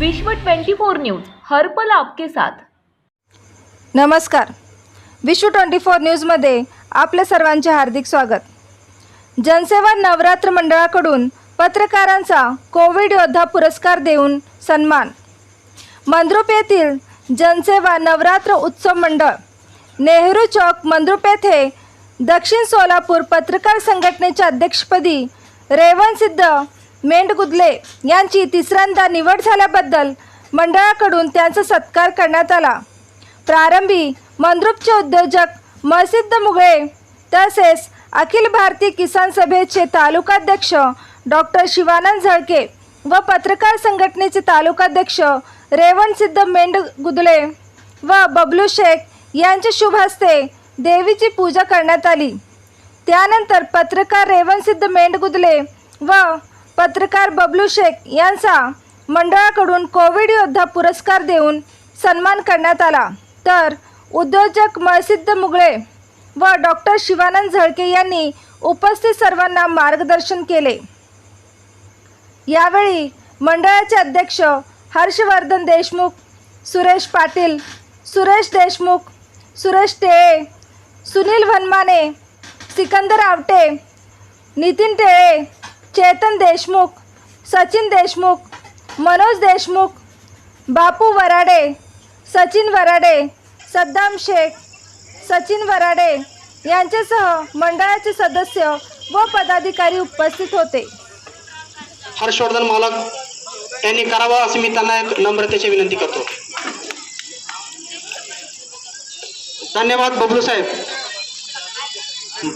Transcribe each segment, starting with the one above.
विश्व 24 न्यूज हर पल आपके साथ. नमस्कार. विश्व ट्वेंटी फोर न्यूजमध्ये आपले सर्वांचे हार्दिक स्वागत. जनसेवा नवरात्र मंडळाकडून पत्रकारांचा कोविड योद्धा पुरस्कार देऊन सन्मान. मंद्रुप येथील जनसेवा नवरात्र उत्सव मंडळ नेहरू चौक मंद्रुप येथे दक्षिण सोलापूर पत्रकार संघटनेच्या अध्यक्षपदी रेवणसिद्ध मेंढगुदले यांची तिसऱ्यांदा निवड झाल्याबद्दल मंडळाकडून त्यांचा सत्कार करण्यात आला. प्रारंभी मंद्रुपचे उद्योजक मसिद्ध मुगळे तसेच अखिल भारतीय किसान सभेचे तालुकाध्यक्ष डॉक्टर शिवानंद झळके व पत्रकार संघटनेचे तालुकाध्यक्ष रेवणसिद्ध मेंढगुदले व बबलू शेख यांच्या शुभ हस्ते देवीची पूजा करण्यात आली. त्यानंतर पत्रकार रेवणसिद्ध मेंढगुदले व पत्रकार बबलू शेख यांचा मंडळाकडून कोविड योद्धा पुरस्कार देऊन सन्मान करण्यात आला. तर उद्योजक मळसिद्ध मुगळे व डॉक्टर शिवानंद झळके यांनी उपस्थित सर्वांना मार्गदर्शन केले. यावेळी मंडळाचे अध्यक्ष हर्षवर्धन देशमुख सुरेश पाटील सुरेश देशमुख सुरेश टेळे सुनील वनमाने सिकंदर आवटे नितीन टेळे चेतन देशमुख सचिन देशमुख मनोज देशमुख बापू वराडे सचिन वराडे सद्दाम शेख सचिन वराडे यांच्यासह मंडळाचे सदस्य व पदाधिकारी उपस्थित होते. हर्षवर्धन मालक यांनी करावं अशी मी त्यांना एक नम्रतेची विनंती करतो. धन्यवाद बबलू साहेब.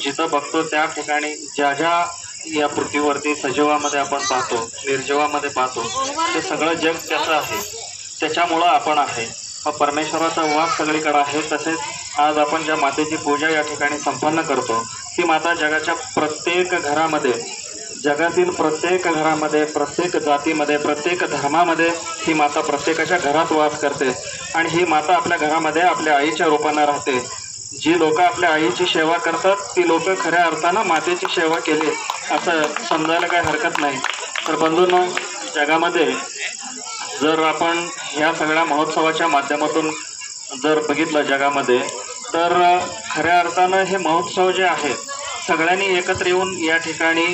जिथं बघतो त्या ठिकाणी ज्या ज्या या पृथ्वीवरती सजीवामध्ये आपण पाहतो निर्जीवामध्ये पाहतो. ते सगळं जग त्याचं आहे. त्याच्यामुळं आपण आहे. हा परमेश्वराचा वास सगळीकडे आहे. तसेच आज आपण ज्या मातेची पूजा या ठिकाणी संपन्न करतो ती माता जगाच्या प्रत्येक घरामध्ये जगातील प्रत्येक घरामध्ये प्रत्येक जातीमध्ये प्रत्येक धर्मामध्ये ही माता प्रत्येकाच्या घरात वास करते. आणि ही माता आपल्या घरामध्ये आपल्या आईच्या रूपानं राहते. जी लोक आपल्या आईची सेवा करतात ती लोक खऱ्या अर्थानं मातेची सेवा केली. असं समजायला काही हरकत नाही. तर बंधूंनो जगामध्ये जर आपण ह्या सगळ्या महोत्सवाच्या माध्यमातून जर बघितलं जगामध्ये तर खऱ्या अर्थानं हे महोत्सव जे आहे सगळ्यांनी एकत्र येऊन या ठिकाणी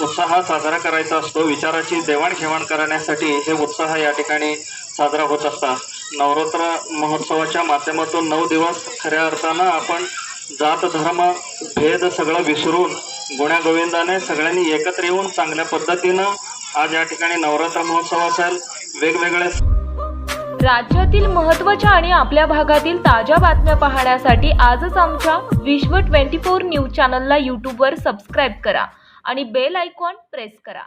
उत्साह साजरा करायचा असतो. विचाराची देवाणघेवाण करण्यासाठी हे उत्साह या ठिकाणी साजरा होत असतात. नवरात्र महोत्सवाच्या माध्यमातून नऊ दिवस खऱ्या अर्थानं आपण जात धर्म भेद सगळं विसरून गुण्यागोविंदाने सगळ्यांनी एकत्र येऊन चांगल्या पद्धतीनं आज या ठिकाणी नवरात्र महोत्सव असेल. वेगवेगळे राज्यातील महत्त्वाच्या आणि आपल्या भागातील ताज्या बातम्या पाहण्यासाठी आजच आमच्या विश्व 24 न्यूज चॅनलला यूट्यूबवर सबस्क्राईब करा आणि बेल आयकॉन प्रेस करा.